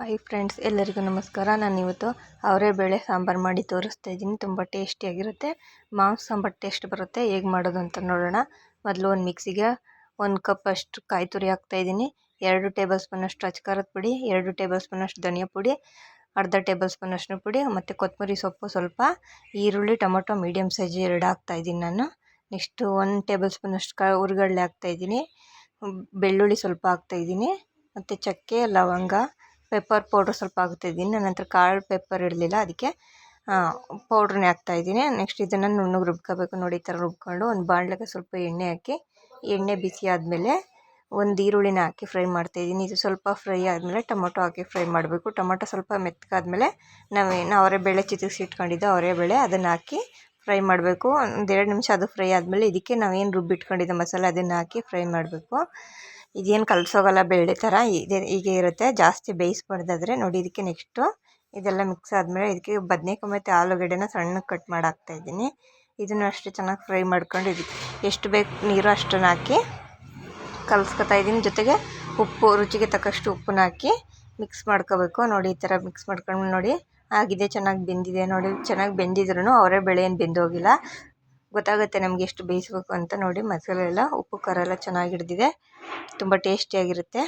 Hi friends, ಎಲ್ಲರಿಗೂ ನಮಸ್ಕಾರ. ನಾನು ಇವತ್ತು ಅವರೇ ಬೇಳೆ ಸಾಂಬಾರು ಮಾಡಿ ತೋರಿಸ್ತಾ ಇದ್ದೀನಿ. ತುಂಬ ಟೇಸ್ಟಿಯಾಗಿರುತ್ತೆ ಮಾಂಸ ಸಾಂಬಾರು ಟೇಸ್ಟ್ ಬರುತ್ತೆ. ಹೇಗೆ ಮಾಡೋದು ಅಂತ ನೋಡೋಣ. ಮೊದಲು ಒಂದು ಮಿಕ್ಸಿಗೆ ಒಂದು ಕಪ್ ಅಷ್ಟು ಕಾಯಿ ತುರಿ ಹಾಕ್ತಾಯಿದ್ದೀನಿ ಎರಡು ಟೇಬಲ್ ಸ್ಪೂನಷ್ಟು ಅಚ್ಕಾರದ ಪುಡಿ, ಎರಡು ಟೇಬಲ್ ಸ್ಪೂನಷ್ಟು ಧನಿಯಾ ಪುಡಿ, ಅರ್ಧ ಟೇಬಲ್ ಸ್ಪೂನ್ ಅರಿಶಿನ ಪುಡಿ, ಮತ್ತು ಕೊತ್ತಂಬರಿ ಸೊಪ್ಪು ಸ್ವಲ್ಪ ಈರುಳ್ಳಿ, ಟೊಮೊಟೊ ಮೀಡಿಯಮ್ ಸೈಜ್ ಎರಡು ಹಾಕ್ತಾಯಿದ್ದೀನಿ ನಾನು. ನೆಕ್ಸ್ಟು ಒಂದು ಟೇಬಲ್ ಸ್ಪೂನಷ್ಟು ಕ ಹುರ್ಗಡ್ಲೆ ಹಾಕ್ತಾಯಿದ್ದೀನಿ ಬೆಳ್ಳುಳ್ಳಿ ಸ್ವಲ್ಪ ಹಾಕ್ತಾಯಿದ್ದೀನಿ ಮತ್ತು ಚಕ್ಕೆ, ಲವಂಗ ಪೆಪ್ಪರ್ ಪೌಡ್ರ್ ಸ್ವಲ್ಪ ಹಾಕ್ತಾಯಿದ್ದೀನಿ ನನ್ನ ಹತ್ರ ಕಾಳು ಪೆಪ್ಪರ್ ಇರಲಿಲ್ಲ, ಅದಕ್ಕೆ ಪೌಡ್ರನ್ನೇ ಹಾಕ್ತಾಯಿದ್ದೀನಿ ನೆಕ್ಸ್ಟ್ ಇದನ್ನು ನುಣ್ಣಗೆ ರುಬ್ಕೋಬೇಕು ನೋಡಿ, ಈ ಥರ ರುಬ್ಕೊಂಡು ಒಂದು ಬಾಣಲೆಗೆ ಸ್ವಲ್ಪ ಎಣ್ಣೆ ಹಾಕಿ, ಎಣ್ಣೆ ಬಿಸಿ ಆದಮೇಲೆ ಒಂದು ಈರುಳ್ಳಿನ ಹಾಕಿ ಫ್ರೈ ಮಾಡ್ತಾಯಿದ್ದೀನಿ ಇದು ಸ್ವಲ್ಪ ಫ್ರೈ ಆದಮೇಲೆ ಟೊಮೊಟೊ ಹಾಕಿ ಫ್ರೈ ಮಾಡಬೇಕು. ಟೊಮೊಟೊ ಸ್ವಲ್ಪ ಮೆತ್ತಗಾದ್ಮೇಲೆ ನಾವೇನು ಅವರೇ ಬೇಳೆ ಚಿತ್ರಿಸಿ ಇಟ್ಕೊಂಡಿದ್ದೋ ಅವರೇ ಬೇಳೆ. ಅದನ್ನು ಹಾಕಿ ಫ್ರೈ ಮಾಡಬೇಕು. ಒಂದು ಎರಡು ನಿಮಿಷ ಅದು ಫ್ರೈ ಆದಮೇಲೆ ಇದಕ್ಕೆ ನಾವೇನು ರುಬ್ಬಿಟ್ಕೊಂಡಿದ್ದ ಮಸಾಲೆ ಅದನ್ನು ಹಾಕಿ ಫ್ರೈ ಮಾಡಬೇಕು. ಇದೇನು ಕಲಸೋಗಲ್ಲ ಬೇಳೆ ಥರ ಇದೆ, ಹೀಗೆ ಇರುತ್ತೆ. ಜಾಸ್ತಿ ಬೇಯಿಸ್ಬಾರ್ದಾದ್ರೆ ನೋಡಿ ಇದಕ್ಕೆ ನೆಕ್ಸ್ಟು. ಇದೆಲ್ಲ ಮಿಕ್ಸ್ ಆದಮೇಲೆ ಇದಕ್ಕೆ ಬದನೇಕಾಯಿ ಮತ್ತು ಆಲೂಗಡ್ಡೆನ ಸಣ್ಣಗೆ ಕಟ್ ಮಾಡಿ ಹಾಕ್ತಾಯಿದ್ದೀನಿ ಇದನ್ನು ಅಷ್ಟೇ ಚೆನ್ನಾಗಿ ಫ್ರೈ ಮಾಡ್ಕೊಂಡು ಇದಕ್ಕೆ ಎಷ್ಟು ಬೇಕು ನೀರು ಅಷ್ಟನ್ನು ಹಾಕಿ ಕಲಸ್ಕೊತಾ ಇದ್ದೀನಿ. ಜೊತೆಗೆ ಉಪ್ಪು, ರುಚಿಗೆ ತಕ್ಕಷ್ಟು ಉಪ್ಪನ್ನ ಹಾಕಿ ಮಿಕ್ಸ್ ಮಾಡ್ಕೋಬೇಕು. ನೋಡಿ ಈ ಥರ ಮಿಕ್ಸ್ ಮಾಡ್ಕೊಂಡು ನೋಡಿ. ಆಗಿದೆ, ಚೆನ್ನಾಗಿ ಬೆಂದಿದೆ ನೋಡಿ. ಚೆನ್ನಾಗಿ ಬೆಂದಿದ್ರೂ ಅವರೇ ಬೇಳೆ ಏನು ಬೆಂದೋಗಿಲ್ಲ ಗೊತ್ತಾಗುತ್ತೆ ನಮಗೆ ಎಷ್ಟು ಬೇಯಿಸ್ಬೇಕು ಅಂತ ನೋಡಿ. ಮಸಾಲೆ ಎಲ್ಲ ಉಪ್ಪು, ಖಾರ ಎಲ್ಲ ಚೆನ್ನಾಗಿ ಹಿಡಿದಿದೆ. ತುಂಬ ಟೇಸ್ಟಿಯಾಗಿರುತ್ತೆ